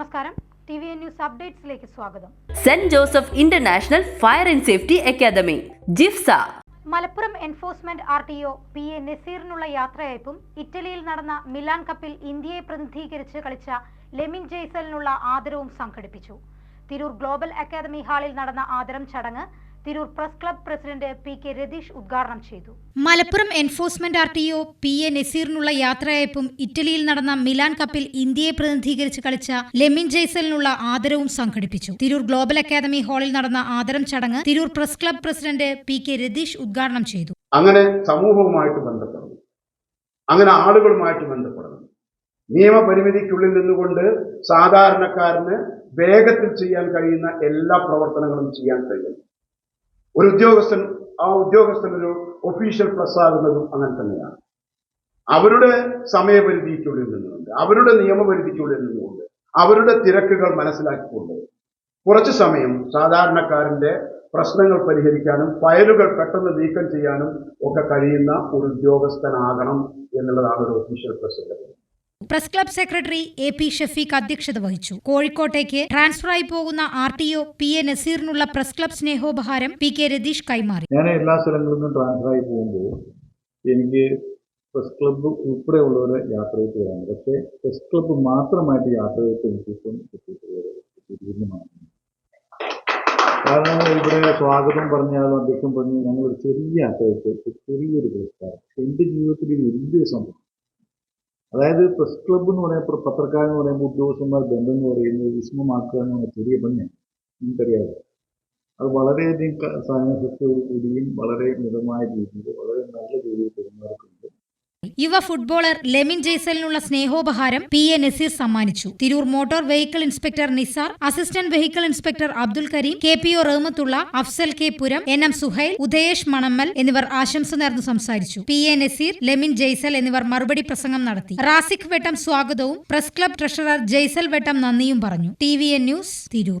നമസ്കാരം. T V news അപ്ഡേറ്റ്സിലേക്ക് സ്വാഗതം. Saint Joseph International Fire and Safety Academy JIFSA. Malappuram enforcement R T O P A നസീറിനുള്ള യാത്രയയപ്പും ഇറ്റലിയിൽ നടന്ന മിലാൻ കപ്പിൽ ഇന്ത്യയെ പ്രതിനിധീകരിച്ച് കളിച്ച ലെമിൻ ജെയ്സലിനുള്ള ആദരവും സംഘടിപ്പിച്ചു. തിരൂർ ഗ്ലോബൽ അക്കാദമി ഹാളിൽ നടന്ന ആദരം ചടങ്ങ് Tirur press club president P K Ratheesh ഉദ്ഘാടനം ചെയ്തു. Malappuram enforcement R T O P A നസീറിനുള്ള യാത്രയയപ്പും ഇറ്റലിയിൽ നടന്ന മിലാൻ കപ്പിൽ ഇന്ത്യയെ പ്രതിനിധീകരിച്ച് കളിച്ച ലെമിൻ ജെയ്സലിനുള്ള ആദരവും സംഘടിപ്പിച്ചു. തിരൂർ ഗ്ലോബൽ അക്കാദമി ഹാളിൽ നടന്ന ആദരം ചടങ്ങ് Tirur press club president P K Ratheesh ഉദ്ഘാടനം ചെയ്തു. അങ്ങനെ സമൂഹവുമായിട്ട് ബന്ധപ്പെടുന്നു. അങ്ങനെ ആളുകളുമായിട്ട് ബന്ധപ്പെടുന്നു. നിയമപരിമിതിക്കുള്ളിൽ നിന്നുകൊണ്ട് സാധാരണക്കാരന് വേഗത്തിൽ ചെയ്യാൻ കഴിയുന്ന എല്ലാ പ്രവർത്തനങ്ങളും ചെയ്യാൻ കഴിയും ഒരു ഉദ്യോഗസ്ഥൻ ആ ഉദ്യോഗസ്ഥൻ ഒരു ഒഫീഷ്യൽ പ്ലസ് ആകുന്നതും അങ്ങനെ തന്നെയാണ്. അവരുടെ സമയപരിധിക്കുള്ളിൽ നിന്നുകൊണ്ട് അവരുടെ നിയമപരിധിക്കുള്ളിൽ നിന്നുകൊണ്ട് അവരുടെ തിരക്കുകൾ മനസ്സിലാക്കിക്കൊണ്ട് കുറച്ച് സമയം സാധാരണക്കാരന്റെ പ്രശ്നങ്ങൾ പരിഹരിക്കാനും ഫയലുകൾ പെട്ടെന്ന് നീക്കം ചെയ്യാനും ഒക്കെ കഴിയുന്ന ഒരു ഉദ്യോഗസ്ഥനാകണം എന്നുള്ളതാണ് ഒരു official president press club secretary A P Shafeeq അധ്യക്ഷത വഹിച്ചു. കോഴിക്കോട്ടേക്ക് ട്രാൻസ്ഫർ ആയി പോകുന്ന R T O P A നസീറിനുള്ള press club സ്നേഹോപഹാരം പി കെ രതീഷ് കൈമാറി. ഞാൻ എല്ലാ സ്ഥലങ്ങളിൽ നിന്നും ട്രാൻസ്ഫർ ആയി പോകുമ്പോൾ എനിക്ക് പ്രസ് ക്ലബ് ഉൾപ്പെടെയുള്ളവരെ യാത്രയ്ക്ക് വരാണ് പക്ഷേ പ്രസ് ക്ലബ് മാത്രമായിട്ട് യാത്രയ്ക്ക് എനിക്കിപ്പം കിട്ടിയിട്ടുള്ളത് കാരണം ഇവിടെ സ്വാഗതം പറഞ്ഞാലും അദ്ദേഹം പറഞ്ഞു ഞങ്ങളൊരു ചെറിയ യാത്രയ്ക്ക് ചെറിയൊരു പുരസ്കാരം. എന്റെ ജീവിതത്തിൽ വലിയൊരു സംഭവം അതായത് പ്രസ് ക്ലബ്ബ് എന്ന് പറയുമ്പോൾ പത്രക്കാരെന്ന് പറയുമ്പോൾ ഉദ്യോഗസ്ഥന്മാർ ബന്ധം എന്ന് പറയുന്നത് വിഷമമാക്കുക എന്ന് പറഞ്ഞാൽ ചെറിയ പണിയാണ് നിങ്ങൾക്കറിയാതെ അത് വളരെയധികം സഹനശക്തിയോട് കൂടിയും വളരെ മിതമായ രീതിയിൽ വളരെ നല്ല രീതിയിൽ യുവ ഫുട്ബോളർ ലെമിൻ ജെയ്സലിനുള്ള സ്നേഹോപഹാരം പി എ നസീർ സമ്മാനിച്ചു. Tirur motor vehicle inspector Nisar assistant vehicle inspector Abdul Kareem K P O Rahmathulla Afsal K Puram N M Suhail Udayesh Manammal എന്നിവർ ആശംസ നേർന്നു സംസാരിച്ചു. പി എ നസീർ ലെമിൻ ജെയ്സൽ എന്നിവർ മറുപടി പ്രസംഗം നടത്തി. റാസിഖ് വെട്ടം സ്വാഗതവും press club treasurer Jaisal Vettam നന്ദിയും പറഞ്ഞു. T V N news Tirur.